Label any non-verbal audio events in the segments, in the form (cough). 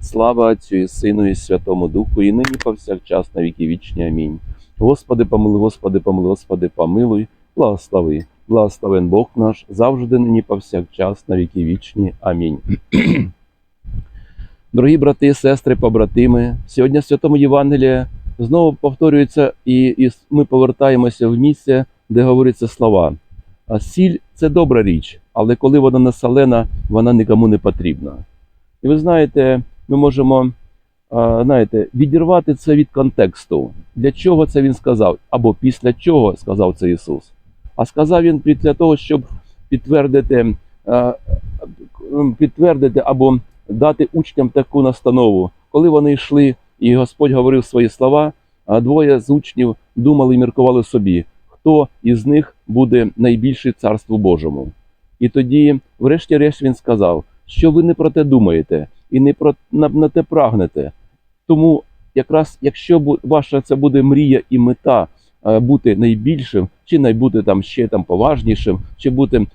Слава Отцю і Сину, і Святому Духу, і нині повсякчас на віки вічні. Амінь. Господи, помилуй, Господи, помилуй, Господи, помилуй, благослови. Благословен Бог наш, завжди нині повсякчас на віки вічні. Амінь. (clears throat) Дорогі брати, сестри, побратими, сьогодні в Святому Євангелії знову повторюється, і, і ми повертаємося в місце, де говориться слова. А сіль це добра річ, але коли вона не вона нікому не потрібна. І ви знаєте, ми можемо знаєте, відірвати це від контексту. Для чого це він сказав? Або після чого сказав це Ісус. А сказав він для того, щоб підтвердити, підтвердити або дати учням таку настанову. Коли вони йшли, і Господь говорив свої слова, а двоє з учнів думали і міркували собі, хто із них буде найбільший царству Божому. І тоді, врешті-решт, він сказав, що ви не про те думаєте і не про на, на те прагнете. Тому, якраз якщо ваша це буде мрія і мета е, бути найбільшим, чи най бути там ще там поважнішим, чи бути е,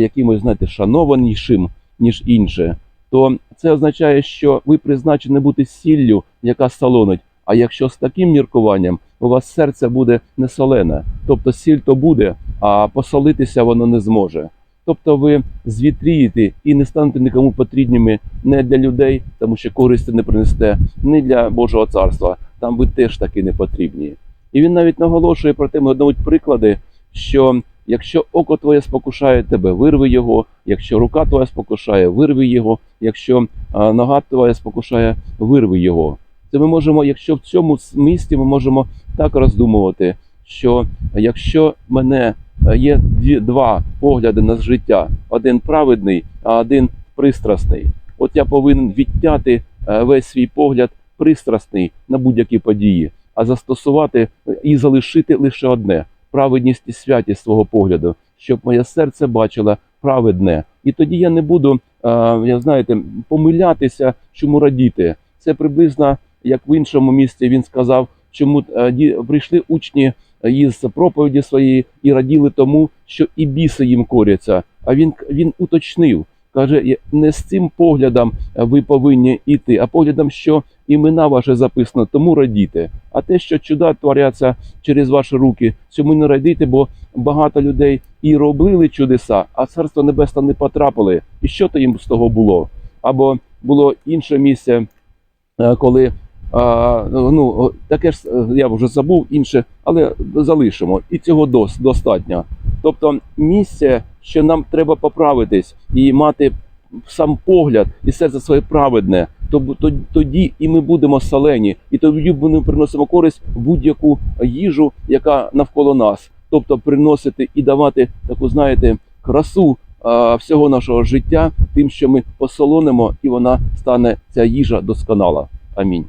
якимось, знаєте, шанованішим, ніж інше, то це означає, що ви призначені бути сіллю, яка солонить. А якщо з таким міркуванням у вас серце буде не солене, тобто сіль то буде, а посолитися воно не зможе. Тобто ви звітрієте і не станете нікому потрібними не для людей, тому що користі не принесте, не для Божого царства. Там ви теж таки не потрібні. І він навіть наголошує про те, ми наводить приклади, що якщо око твоє спокушає тебе, вирви його, якщо рука твоя спокушає, вирви його, якщо нога твоя спокушає, вирви його. Це ми можемо, якщо в цьому місці ми можемо так роздумувати, що якщо мене є дві, два погляди на життя: один праведний, а один пристрасний. От я повинен відтяти е, весь свій погляд пристрасний на будь-які події, а застосувати е, і залишити лише одне праведність і святість свого погляду, щоб моє серце бачило праведне. І тоді я не буду, е, я знаєте, помилятися, чому радіти. Це приблизно як в іншому місці він сказав, чому е, прийшли учні із проповіді своєї і раділи тому, що і біси їм коряться. А він, він уточнив, каже, не з цим поглядом ви повинні йти, а поглядом, що імена ваше записано, тому радіте. А те, що чуда творяться через ваші руки, цьому не радійте, бо багато людей і робили чудеса, а царство небесне не потрапили. І що то їм з того було? Або було інше місце, е, коли а, ну, таке ж е, я вже забув інше, але залишимо. І цього дос, достатньо. Тобто місце, що нам треба поправитись і мати сам погляд і серце своє праведне, то, то тоді і ми будемо солені, і тоді ми приносимо користь будь-яку їжу, яка навколо нас. Тобто приносити і давати таку, знаєте, красу а, всього нашого життя, тим, що ми посолонимо, і вона стане ця їжа досконала. Амінь.